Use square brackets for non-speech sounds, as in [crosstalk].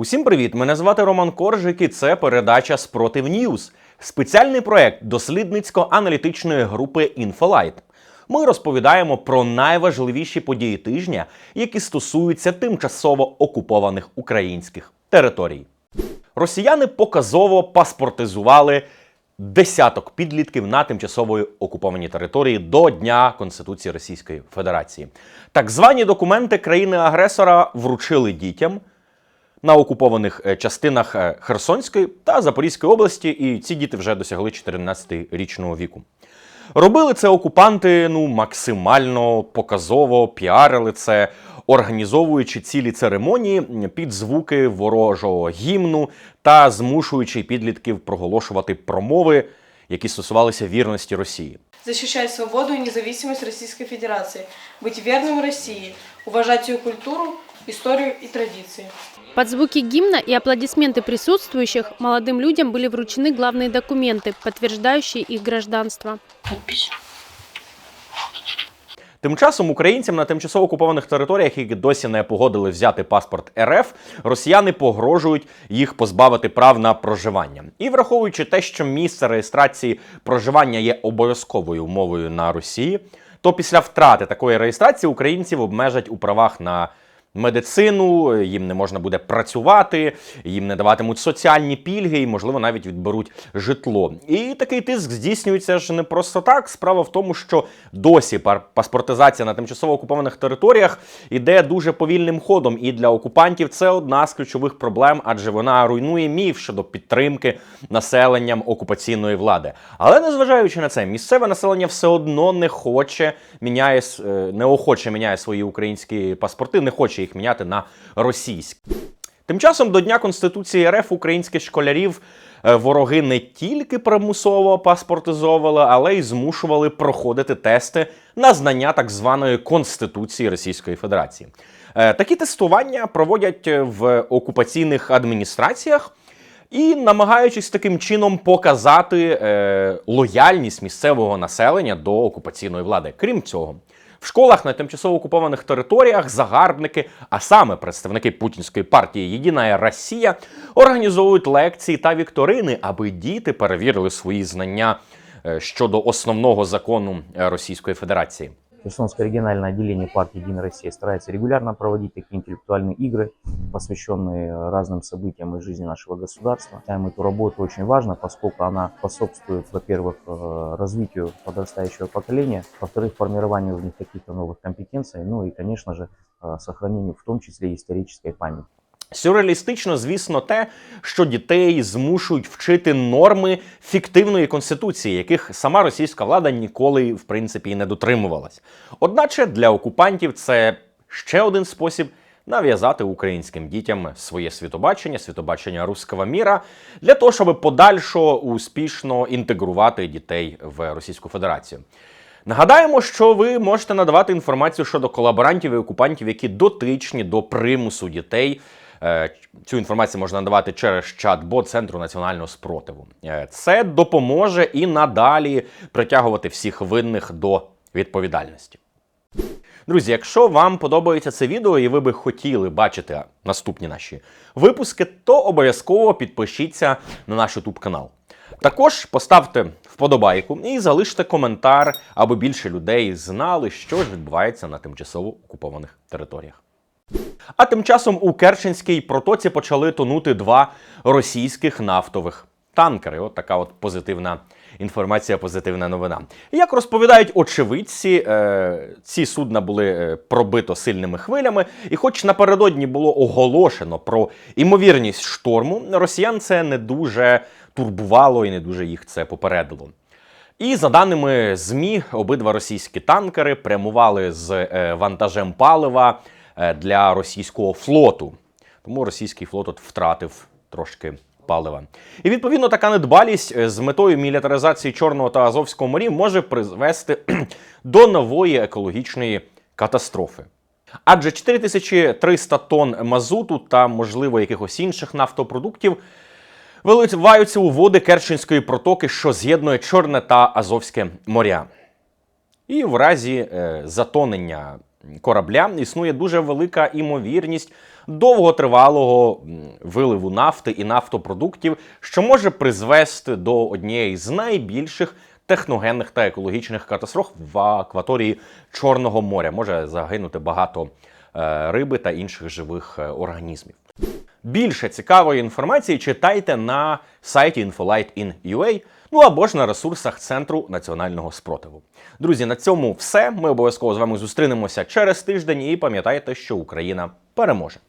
Усім привіт! Мене звати Роман Коржик і це передача Спротив Ньюз, спеціальний проект дослідницько-аналітичної групи Інфолайт. Ми розповідаємо про найважливіші події тижня, які стосуються тимчасово окупованих українських територій. Росіяни показово паспортизували десяток підлітків на тимчасово окупованій території до Дня Конституції Російської Федерації. Так звані документи країни-агресора вручили дітям на окупованих е, частинах е, Херсонської та Запорізької області, і ці діти вже досягли 14-річного віку. Робили це окупанти ну максимально показово, піарили це, організовуючи цілі церемонії під звуки ворожого гімну та змушуючи підлітків проголошувати промови, які стосувалися вірності Росії. защищать свободу и независимость Российской Федерации, быть верным России, уважать ее культуру, историю и традиции. Под звуки гимна и аплодисменты присутствующих молодым людям были вручены главные документы, подтверждающие их гражданство. Подпись. Тим часом українцям на тимчасово окупованих територіях, які досі не погодили взяти паспорт РФ, росіяни погрожують їх позбавити прав на проживання. І враховуючи те, що місце реєстрації проживання є обов'язковою умовою на Росії, то після втрати такої реєстрації українців обмежать у правах на медицину, їм не можна буде працювати, їм не даватимуть соціальні пільги і, можливо, навіть відберуть житло. І такий тиск здійснюється ж не просто так. Справа в тому, що досі паспортизація на тимчасово окупованих територіях іде дуже повільним ходом. І для окупантів це одна з ключових проблем, адже вона руйнує міф щодо підтримки населенням окупаційної влади. Але незважаючи на це, місцеве населення все одно не хоче міняє е, неохоче міняє свої українські паспорти, не хоче їх міняти на російські. Тим часом до Дня Конституції РФ українських школярів е, вороги не тільки примусово паспортизовували, але й змушували проходити тести на знання так званої Конституції Російської Федерації. Е, Такі тестування проводять е, в окупаційних адміністраціях. І намагаючись таким чином показати е, лояльність місцевого населення до окупаційної влади. Крім цього, в школах на тимчасово окупованих територіях загарбники, а саме представники путінської партії Єдина Росія, організовують лекції та вікторини, аби діти перевірили свої знання е, щодо основного закону е, Російської Федерації. Херсонское региональное отделение партии «Единая Россия» старается регулярно проводить такие интеллектуальные игры, посвященные разным событиям из жизни нашего государства. Считаем эту работу очень важно, поскольку она способствует, во-первых, э, развитию подрастающего поколения, во-вторых, формированию в них каких-то новых компетенций, ну и, конечно же, э, сохранению в том числе исторической памяти. Сюрреалістично, звісно, те, що дітей змушують вчити норми фіктивної конституції, яких сама російська влада ніколи, в принципі, не дотримувалась. Одначе для окупантів це ще один спосіб нав'язати українським дітям своє світобачення, світобачення руского міра, для того, щоб подальшо успішно інтегрувати дітей в Російську Федерацію. Нагадаємо, що ви можете надавати інформацію щодо колаборантів і окупантів, які дотичні до примусу дітей. Е, Цю інформацію можна надавати через чат-бот Центру національного спротиву. Е, Це допоможе і надалі притягувати всіх винних до відповідальності. Друзі, якщо вам подобається це відео і ви би хотіли бачити наступні наші випуски, то обов'язково підпишіться на наш YouTube канал. Також поставте вподобайку і залиште коментар, аби більше людей знали, що ж відбувається на тимчасово окупованих територіях. А тим часом у Керченській протоці почали тонути два російських нафтових танкери. От така от позитивна інформація, позитивна новина. Як розповідають очевидці, е, ці судна були е, пробито сильними хвилями, і хоч напередодні було оголошено про імовірність шторму, росіян це не дуже турбувало і не дуже їх це попередило. І за даними ЗМІ, обидва російські танкери прямували з е, вантажем палива для російського флоту. Тому російський флот от втратив трошки палива. І відповідно така недбалість е, з метою мілітаризації Чорного та Азовського морів може призвести [clears throat] до нової екологічної катастрофи. Адже 4300 тонн мазуту та, можливо, якихось інших нафтопродуктів виливаються у води Керченської протоки, що з'єднує Чорне та Азовське моря. І в разі е, затонення корабля існує дуже велика імовірність довготривалого виливу нафти і нафтопродуктів, що може призвести до однієї з найбільших техногенних та екологічних катастроф в акваторії Чорного моря. Може загинути багато е, риби та інших живих е, організмів. Більше цікавої інформації читайте на сайті infolight.in.ua, ну або ж на ресурсах Центру національного спротиву. Друзі, на цьому все. Ми обов'язково з вами зустрінемося через тиждень і пам'ятайте, що Україна переможе.